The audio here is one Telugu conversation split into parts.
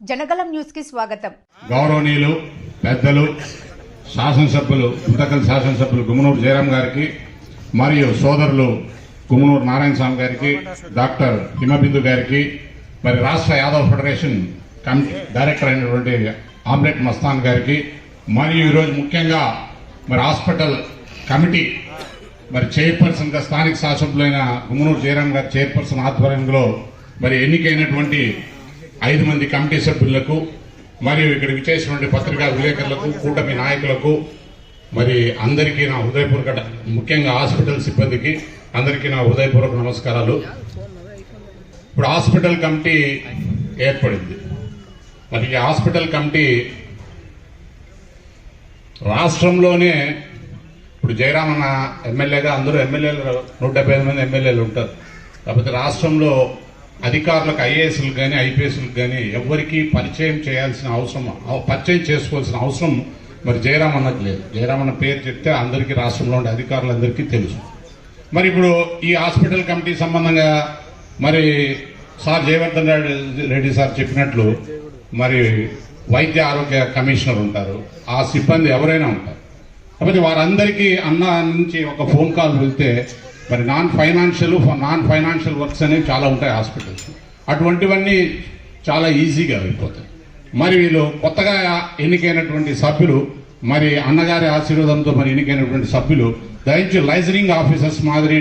జనగలం న్యూస్కి స్వాగతం. గౌరవనీయులు పెద్దలు శాసనసభ్యులు పుట్టకల్ శాసనసభ్యులు గుమ్మనూరు జయరాం గారికి మరియు సోదరులు గుమ్మనూరు నారాయణ స్వామి గారికి డాక్టర్ హిమబిందు గారికి మరి రాష్ట్ర యాదవ్ ఫెడరేషన్ కమిటీ డైరెక్టర్ అయినటువంటి ఆమ్లెట్ మస్తాన్ గారికి మరియు ఈరోజు ముఖ్యంగా మరి హాస్పిటల్ కమిటీ మరి చైర్పర్సన్గా స్థానిక శాసనసభ్యులైన గుమ్మనూరు జయరాం గారి చైర్పర్సన్ ఆధ్వర్యంలో మరి ఎన్నికైనటువంటి ఐదు మంది కమిటీ సభ్యులకు మరియు ఇక్కడికి చేసినటువంటి పత్రికా విలేకరులకు కూటమి నాయకులకు మరి అందరికీ నా హృదయపూర్వక ముఖ్యంగా హాస్పిటల్ సిబ్బందికి అందరికీ నా హృదయపూర్వక నమస్కారాలు. ఇప్పుడు హాస్పిటల్ కమిటీ ఏర్పడింది. మరి ఈ హాస్పిటల్ కమిటీ రాష్ట్రంలోనే ఇప్పుడు జయరామన్న ఎమ్మెల్యేగా అందరూ ఎమ్మెల్యేలు నూట ఐదు మంది ఎమ్మెల్యేలు ఉంటారు. కాకపోతే రాష్ట్రంలో అధికారులకు ఐఏఎస్లకు కానీ ఐపీఎస్లకు కానీ ఎవరికి పరిచయం చేయాల్సిన అవసరం పరిచయం చేసుకోవాల్సిన అవసరం మరి జయరామన్నకు లేదు. జయరామన్న పేరు చెప్తే అందరికీ రాష్ట్రంలో ఉండే అధికారులందరికీ తెలుసు. మరి ఇప్పుడు ఈ హాస్పిటల్ కమిటీ సంబంధంగా మరి సార్ జయవర్ధన్ రెడ్డి రెడ్డి సార్ చెప్పినట్లు మరి వైద్య ఆరోగ్య కమిషనర్ ఉంటారు. ఆ సిబ్బంది ఎవరైనా ఉంటారు. కాబట్టి వారందరికీ అన్న నుంచి ఒక ఫోన్ కాల్ వెళ్తే మరి non financial non financial works అనేవి చాలా ఉంటాయి హాస్పిటల్స్ అటువంటివన్నీ చాలా ఈజీగా అయిపోతాయి. మరి వీళ్ళు కొత్తగా ఎన్నికైనటువంటి సభ్యులు మరి అన్నగారి ఆశీర్వాదంతో మరి ఎన్నికైనటువంటి సభ్యులు దయచేసి లైజనింగ్ ఆఫీసర్స్ మాదిరి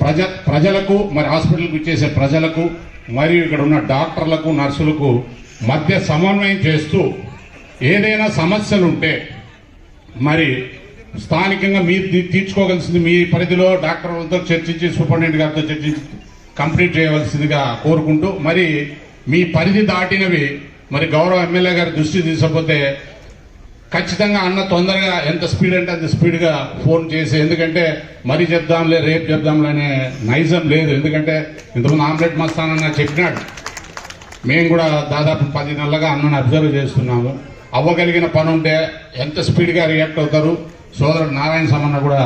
ప్రజ ప్రజలకు మరి హాస్పిటల్కి ఇచ్చేసే ప్రజలకు మరియు ఇక్కడ ఉన్న డాక్టర్లకు నర్సులకు మధ్య సమన్వయం చేస్తూ ఏదైనా సమస్యలు ఉంటే మరి స్థానికంగా మీరు తీ- తీర్చుకోగలిసింది మీ పరిధిలో డాక్టర్లతో చర్చించి సూపరింటెండెంట్ గారితో చర్చించి కంప్లీట్ చేయవలసిందిగా కోరుకుంటూ మరి మీ పరిధి దాటినవి మరి గౌరవ ఎమ్మెల్యే గారి దృష్టి తీసుకపోతే ఖచ్చితంగా అన్న తొందరగా ఎంత స్పీడ్ అంటే అంత స్పీడ్గా ఫోన్ చేసి ఎందుకంటే మరీ చెప్దాంలే రేపు చెప్దాంలే అనే నైజం లేదు. ఎందుకంటే ఇంతకుముందు ఆమ్లెట్ మస్తానన్న చెప్పినాడు. మేము కూడా దాదాపు పది నెలలుగా అన్నను అబ్జర్వ్ చేస్తున్నాము. అవ్వగలిగిన పని ఉంటే ఎంత స్పీడ్గా రియాక్ట్ అవుతారు సోదరుడు నారాయణ సమన్న కూడా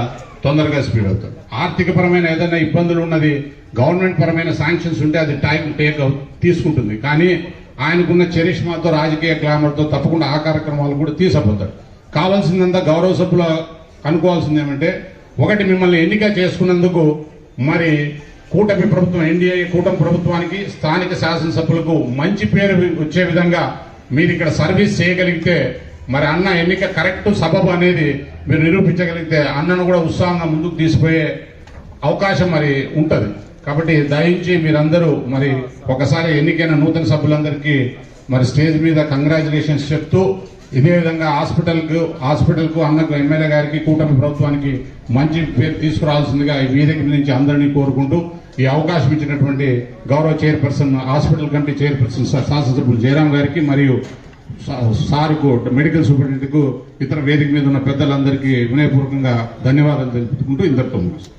తొందరగా స్పీడ్ అవుతారు ఆర్థిక పరమైన ఏదైనా ఇబ్బందులు ఉన్నది గవర్నమెంట్ పరమైన శాంక్షన్స్ ఉంటే అది టైం టేక్ తీసుకుంటుంది. కానీ ఆయనకున్న చరిష్మాతో రాజకీయ గ్లామర్తో తప్పకుండా ఆ కార్యక్రమాలు కూడా తీసపోతాడు. కావాల్సిందంతా గౌరవ సభ్యులు అనుకోవాల్సింది ఏమంటే ఒకటి మిమ్మల్ని ఎన్నిక చేసుకున్నందుకు మరి కూటమి ప్రభుత్వం ఎన్డీఏ కూటమి ప్రభుత్వానికి స్థానిక శాసనసభ్యులకు మంచి పేరు వచ్చే విధంగా మీరు ఇక్కడ సర్వీస్ చేయగలిగితే మరి అన్న ఎన్నిక కరెక్ట్ సబబు అనేది మీరు నిరూపించగలిగితే అన్నను కూడా ఉత్సాహంగా ముందుకు తీసిపోయే అవకాశం మరి ఉంటుంది. కాబట్టి దయించి మీరందరూ మరి ఒకసారి ఎన్నికైన నూతన సభ్యులందరికీ మరి స్టేజ్ మీద కంగ్రాచులేషన్స్ చెప్తూ ఇదే విధంగా హాస్పిటల్కు హాస్పిటల్కు అన్నకు ఎమ్మెల్యే గారికి కూటమి ప్రభుత్వానికి మంచి పేరు తీసుకురావాల్సిందిగా ఈ వేదిక నుంచి అందరినీ కోరుకుంటూ ఈ అవకాశం ఇచ్చినటువంటి గౌరవ చైర్పర్సన్ హాస్పిటల్ కమిటీ చైర్పర్సన్ సా- శాసనసభ్యులు జయరాం గారికి మరియు సార్కు మెడికల్ సూపరింటెండెంట్కు ఇతర వేదిక మీద ఉన్న పెద్దలందరికీ వినయపూర్వకంగా ధన్యవాదాలు తెలుపుకుంటూ ఇంతటితో ముగిస్తాను.